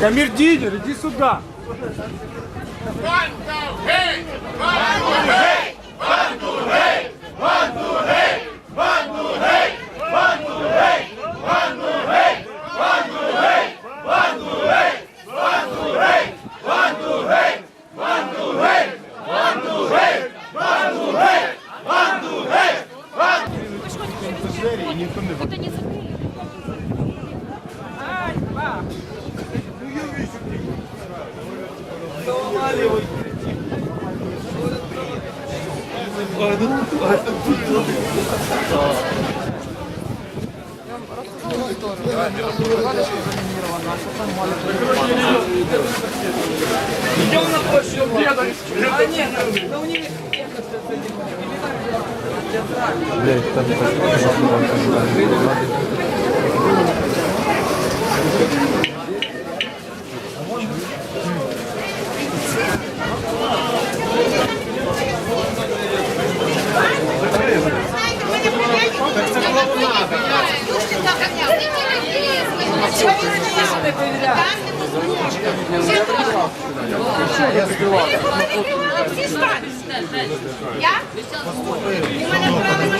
Камердинер, иди сюда. Это не закрыли. Идем на площадь деда. А нет, да у них Блять, там так. Я? У мене правильно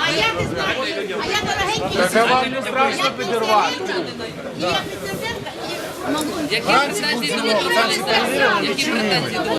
А я не знаю. А я дорогенький. Так вам не страшно підірвати. І я і Які претензії до? Які претензії